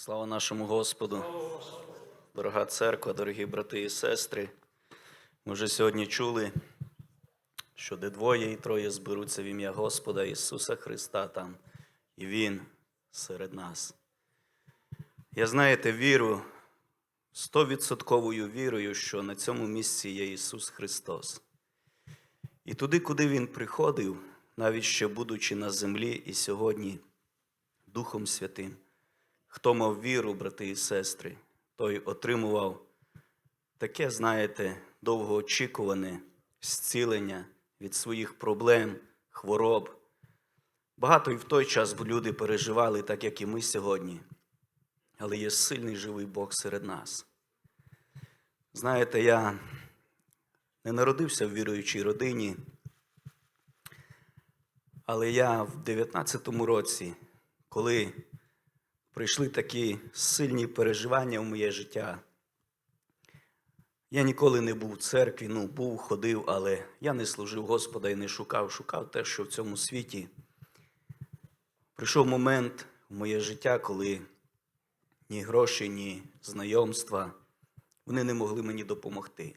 Слава нашому Господу. Дорога церква, дорогі брати і сестри. Ми вже сьогодні чули, що де двоє і троє зберуться в ім'я Господа Ісуса Христа там, і Він серед нас. Я знаєте, віру, стовідсотковою вірою, що на цьому місці є Ісус Христос. І туди, куди Він приходив, навіть ще будучи на землі і сьогодні Духом Святим, хто мав віру, брати і сестри, той отримував таке, знаєте, довгоочікуване зцілення від своїх проблем, хвороб. Багато і в той час люди переживали, так як і ми сьогодні. Але є сильний живий Бог серед нас. Знаєте, я не народився в віруючій родині, але я в 19-му році, коли прийшли такі сильні переживання в моє життя, я ніколи не був в церкві, ну, був, ходив, але я не служив Господа і не шукав, шукав те, що в цьому світі. Прийшов момент в моє життя, коли ні гроші, ні знайомства, вони не могли мені допомогти.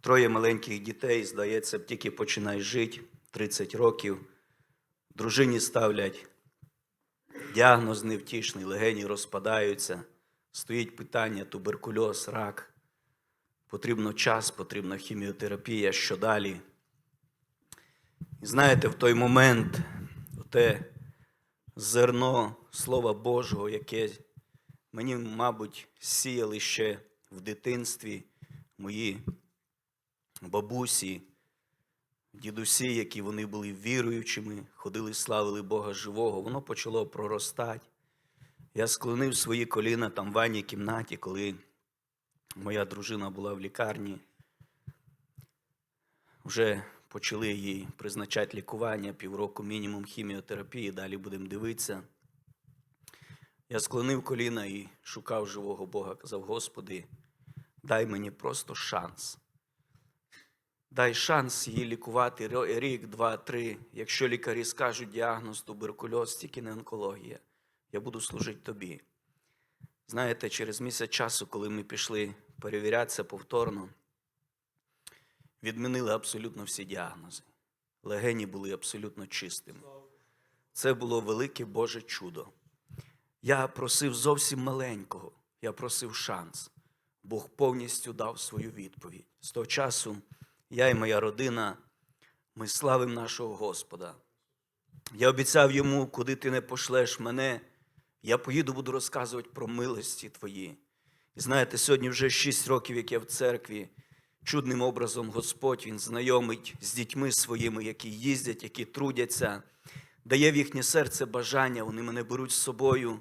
Троє маленьких дітей, здається, тільки починай жити 30 років. Дружині ставлять діагноз невтішний, легені розпадаються, стоїть питання туберкульоз, рак. Потрібно час, потрібна хіміотерапія, що далі. І знаєте, в той момент те зерно Слова Божого, яке мені, мабуть, сіяли ще в дитинстві мої бабусі, дідусі, які вони були віруючими, ходили, славили Бога живого, воно почало проростати. Я склонив свої коліна там в ванній кімнаті, коли моя дружина була в лікарні. Вже почали їй призначати лікування, півроку мінімум хіміотерапії, далі будемо дивитися. Я склонив коліна і шукав живого Бога, казав, Господи, дай мені просто шанс. Дай шанс її лікувати рік, два, три. Якщо лікарі скажуть діагноз туберкульоз, тільки не онкологія, я буду служити тобі. Знаєте, через місяць часу, коли ми пішли перевірятися повторно, відмінили абсолютно всі діагнози. Легені були абсолютно чистими. Це було велике Боже чудо. Я просив зовсім маленького, я просив шанс. Бог повністю дав свою відповідь. З того часу я і моя родина, ми славимо нашого Господа. Я обіцяв йому, куди ти не пошлеш мене, я поїду, буду розказувати про милості твої. І знаєте, сьогодні вже шість років, як я в церкві, чудним образом Господь Він знайомить з дітьми своїми, які їздять, які трудяться, дає в їхнє серце бажання, вони мене беруть з собою.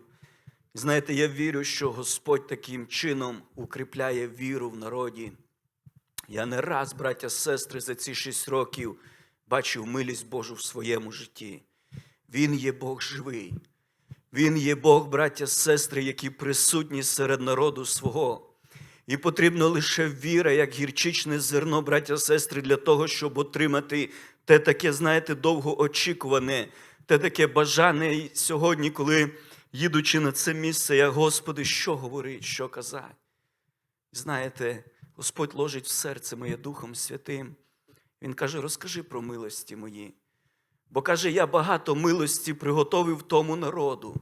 І знаєте, я вірю, що Господь таким чином укріпляє віру в народі. Я не раз, браття сестри, за ці шість років бачив милість Божу в своєму житті. Він є Бог живий. Він є Бог, браття сестри, які присутні серед народу свого. І потрібно лише віра, як гірчичне зерно, браття сестри, для того, щоб отримати те таке, знаєте, довгоочікуване, те таке бажане І сьогодні, коли, їдучи на це місце, я, Господи, що говорить, що казати. Знаєте, Господь ложить в серце моє Духом Святим. Він каже: розкажи про милості мої. Бо каже, я багато милості приготовив тому народу.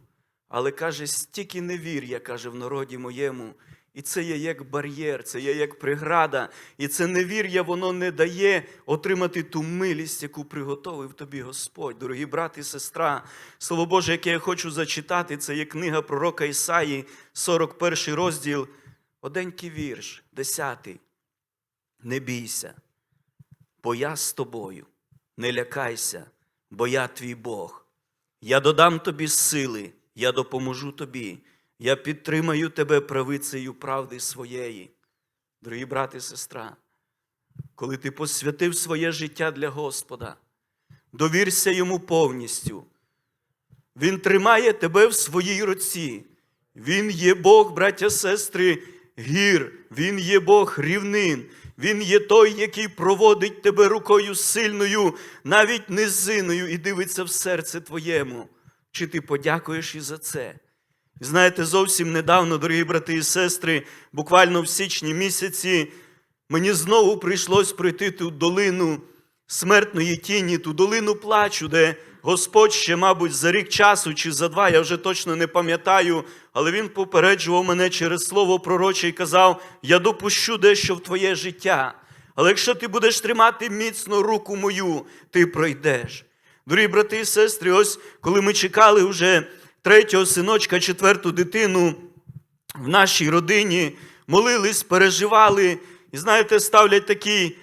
Але каже, стільки невір'я, каже, в народі моєму. І це є як бар'єр, це є як преграда. І це невір'я, воно не дає отримати ту милість, яку приготовив тобі Господь. Дорогі брат і сестра, Слово Боже, яке я хочу зачитати, це є книга пророка Ісаї, 41 розділ, оденький вірш, 10. Не бійся, бо я з тобою, не лякайся, бо я твій Бог. Я додам тобі сили, я допоможу тобі, я підтримаю тебе правицею правди своєї. Дорогі брати і сестра, коли ти посвятив своє життя для Господа, довірся йому повністю. Він тримає тебе в своїй руці. Він є Бог, браття, сестри, гір, Він є Бог рівнин. Він є той, який проводить тебе рукою сильною, навіть низиною, і дивиться в серце твоєму. Чи ти подякуєш і за це? Знаєте, зовсім недавно, дорогі брати і сестри, буквально в січні місяці, мені знову прийшлось пройти ту долину смертної тіні, ту долину плачу, де Господь ще, мабуть, за рік часу чи за два, я вже точно не пам'ятаю, але Він попереджував мене через слово пророче і казав: Я допущу дещо в твоє життя. Але якщо ти будеш тримати міцно руку мою, ти пройдеш. Дорогі брати і сестри, ось коли ми чекали вже третього синочка, четверту дитину в нашій родині, молились, переживали, і знаєте, ставлять такий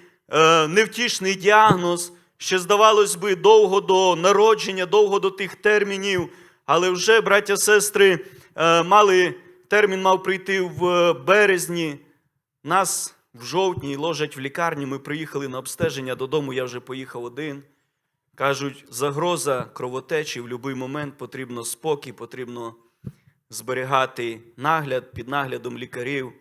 невтішний діагноз, ще, здавалось би, довго до народження, довго до тих термінів, але вже, браття, сестри, е, мали, термін мав прийти в березні. Нас в жовтні ложать в лікарню, ми приїхали на обстеження додому, я вже поїхав один. Кажуть, загроза кровотечі в будь-який момент потрібно спокій, потрібно зберігати нагляд під наглядом лікарів.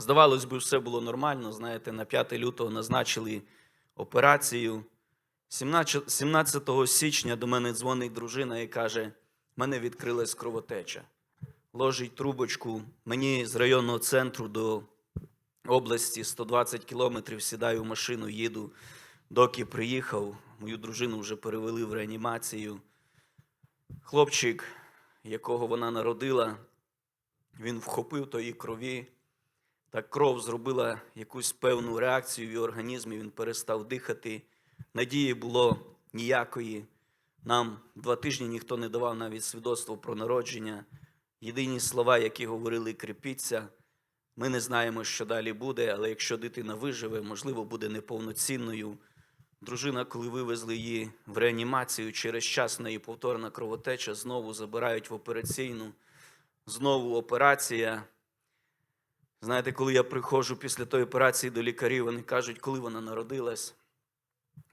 Здавалось би, все було нормально. Знаєте, на 5 лютого назначили операцію. 17 17 січня до мене дзвонить дружина і каже: мене відкрилась кровотеча. Ложить трубочку. Мені з районного центру до області 120 кілометрів, сідаю в машину, їду. Доки приїхав, мою дружину вже перевели в реанімацію. Хлопчик, якого вона народила, він вхопив тої крові. Так кров зробила якусь певну реакцію в його організмі, він перестав дихати. Надії було ніякої. Нам два тижні ніхто не давав навіть свідоцтво про народження. Єдині слова, які говорили, кріпіться. Ми не знаємо, що далі буде, але якщо дитина виживе, можливо, буде неповноцінною. Дружина, коли вивезли її в реанімацію, через час неї повторна кровотеча, знову забирають в операційну, знову операція. Знаєте, коли я приходжу після тої операції до лікарів, вони кажуть, коли вона народилась.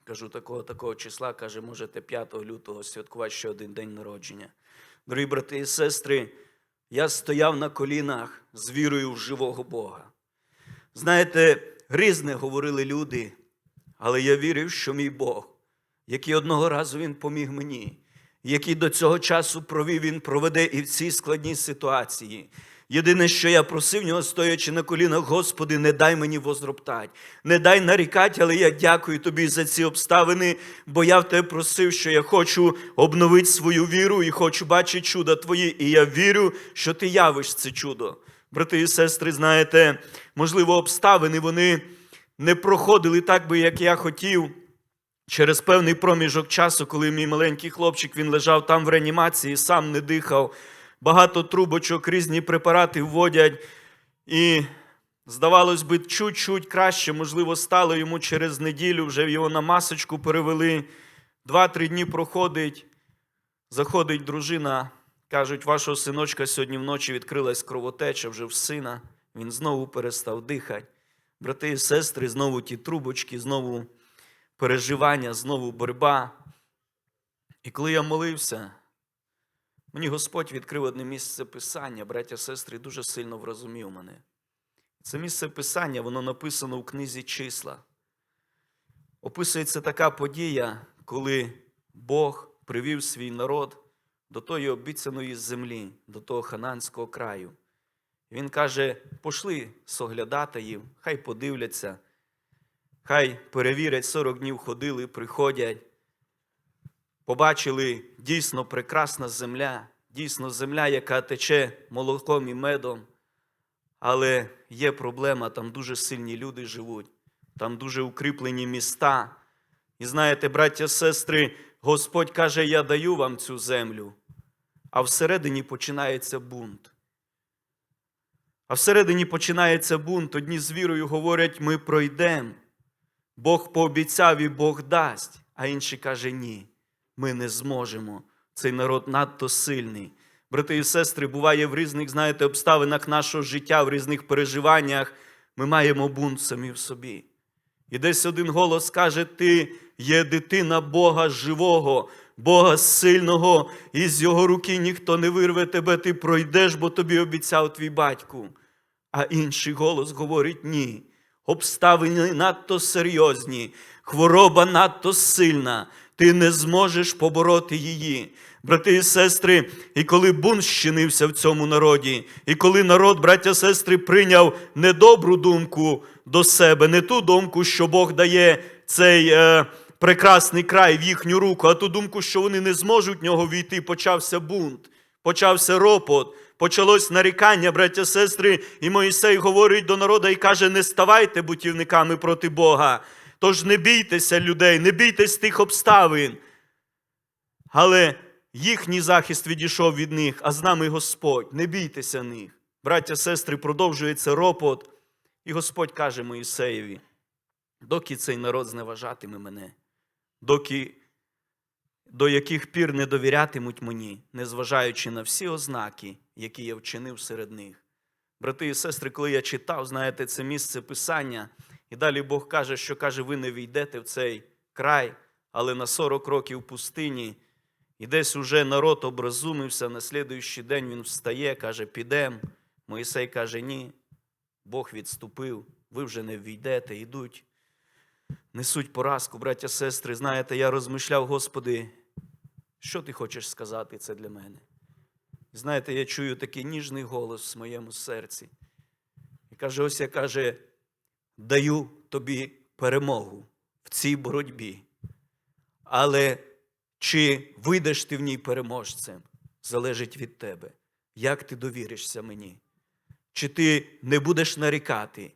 Кажу, такого такого числа, каже, можете 5 лютого святкувати ще один день народження. Дорогі брати і сестри, я стояв на колінах з вірою в живого Бога. Знаєте, різне говорили люди, але я вірив, що мій Бог, який одного разу Він поміг мені, який до цього часу провів, Він проведе і в цій складній ситуації. Єдине, що я просив нього, стоячи на колінах, Господи, не дай мені возроптать, не дай нарікати, але я дякую тобі за ці обставини, бо я в тебе просив, що я хочу обновити свою віру і хочу бачити чуда Твої. І я вірю, що ти явиш це чудо. Брати і сестри, знаєте, можливо, обставини вони не проходили так би, як я хотів. Через певний проміжок часу, коли мій маленький хлопчик він лежав там в реанімації, сам не дихав, багато трубочок, різні препарати вводять. І, здавалось би, чуть-чуть краще, можливо, стало йому через неділю, вже його на масочку перевели. Два-три дні проходить, заходить дружина, кажуть, вашого синочка сьогодні вночі відкрилась кровотеча вже в сина, він знову перестав дихати. Брати і сестри, знову ті трубочки, знову переживання, знову боротьба. І коли я молився, мені Господь відкрив одне місце Писання, браття сестри, дуже сильно врозумів мене. Це місце Писання, воно написано в книзі числа. Описується така подія, коли Бог привів свій народ до тої обіцяної землі, до того хананського краю. Він каже: пошли соглядатаїв, хай подивляться, хай перевірять, 40 днів ходили, приходять, побачили дійсно прекрасна земля, дійсно земля, яка тече молоком і медом. Але є проблема, там дуже сильні люди живуть, там дуже укріплені міста. І знаєте, браття, сестри, Господь каже, я даю вам цю землю, а всередині починається бунт. А всередині починається бунт. Одні з вірою говорять, ми пройдемо. Бог пообіцяв і Бог дасть, а інші каже, ні, ми не зможемо. Цей народ надто сильний. Брати і сестри, буває в різних, знаєте, обставинах нашого життя, в різних переживаннях. Ми маємо бунт самі в собі. І десь один голос каже: Ти є дитина Бога живого, Бога сильного, і з його руки ніхто не вирве тебе, ти пройдеш, бо тобі обіцяв твій батько. А інший голос говорить: ні. Обставини надто серйозні, хвороба надто сильна, ти не зможеш побороти її. Брати і сестри, і коли бунт щинився в цьому народі, і коли народ, браття сестри, прийняв недобру думку до себе, не ту думку, що Бог дає цей е, прекрасний край в їхню руку, а ту думку, що вони не зможуть в нього війти, почався бунт, почався ропот, почалось нарікання, браття сестри, і Моїсей говорить до народу і каже: не ставайте бутівниками проти Бога. Тож не бійтеся людей, не бійтесь тих обставин. Але їхній захист відійшов від них, а з нами Господь. Не бійтеся них. Браття, сестри, продовжується ропот. І Господь каже Моїсеєві: доки цей народ зневажатиме мене, доки до яких пір не довірятимуть мені, незважаючи на всі ознаки, які я вчинив серед них. Брати і сестри, коли я читав, знаєте, це місце Писання, і далі Бог каже, що каже, ви не війдете в цей край, але на 40 років пустині. І десь уже народ образумився, на слідуючий день він встає, каже, підем. Моїсей каже, ні, Бог відступив, ви вже не війдете, йдуть. Несуть поразку, браття, сестри. Знаєте, я розмишляв, Господи, що ти хочеш сказати це для мене? Знаєте, я чую такий ніжний голос в моєму серці. І каже, ось я каже, даю тобі перемогу в цій боротьбі. Але чи вийдеш ти в ній переможцем, залежить від тебе. Як ти довіришся мені? Чи ти не будеш нарікати,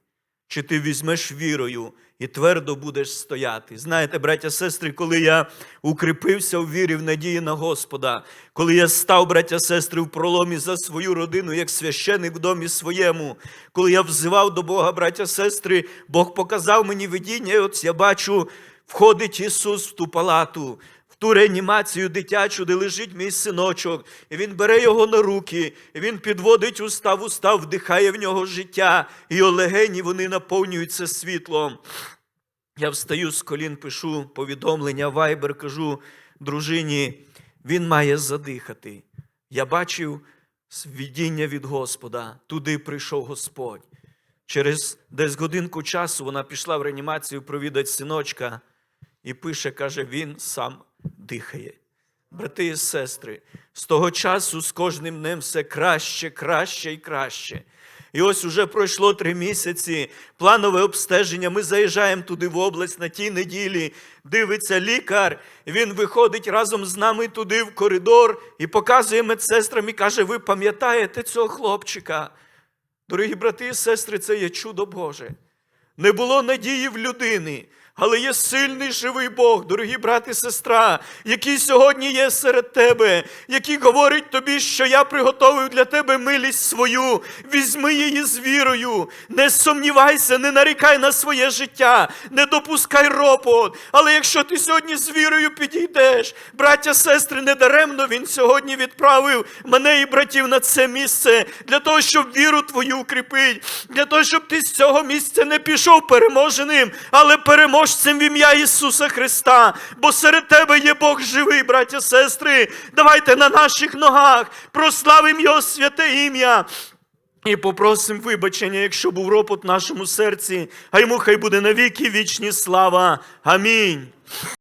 чи ти візьмеш вірою і твердо будеш стояти. Знаєте, браття сестри, коли я укріпився в вірі, в надії на Господа, коли я став, браття сестри, в проломі за свою родину, як священик в домі своєму, коли я взивав до Бога, браття сестри, Бог показав мені видіння, і от я бачу, входить Ісус в ту палату. Ту реанімацію дитячу, де лежить мій синочок, і він бере його на руки, і він підводить уста в уста, вдихає в нього життя, і його легені вони наповнюються світлом. Я встаю з колін, пишу повідомлення, вайбер, кажу дружині, він має задихати. Я бачив видіння від Господа, туди прийшов Господь. Через десь годинку часу вона пішла в реанімацію провідати синочка і пише, каже, він сам дихає. Брати і сестри, з того часу з кожним днем все краще, краще і краще. І ось уже пройшло три місяці, планове обстеження. Ми заїжджаємо туди в область на тій неділі. Дивиться лікар, він виходить разом з нами туди в коридор і показує медсестрам і каже: Ви пам'ятаєте цього хлопчика? Дорогі брати і сестри, це є чудо Боже. Не було надії в людини, але є сильний живий Бог, дорогі брати і сестра, який сьогодні є серед тебе, який говорить тобі, що я приготовив для тебе милість свою. Візьми її з вірою. Не сумнівайся, не нарікай на своє життя, не допускай ропот. Але якщо ти сьогодні з вірою підійдеш, браття, сестри, недаремно він сьогодні відправив мене і братів на це місце для того, щоб віру твою укріпити, для того, щоб ти з цього місця не пішов переможеним, але переможцем в ім'я Ісуса Христа. Бо серед тебе є Бог живий, браття, сестри. Давайте на наших ногах прославимо Його святе ім'я. І попросимо вибачення, якщо був ропот в нашому серці, а йому хай буде навіки вічні слава. Амінь.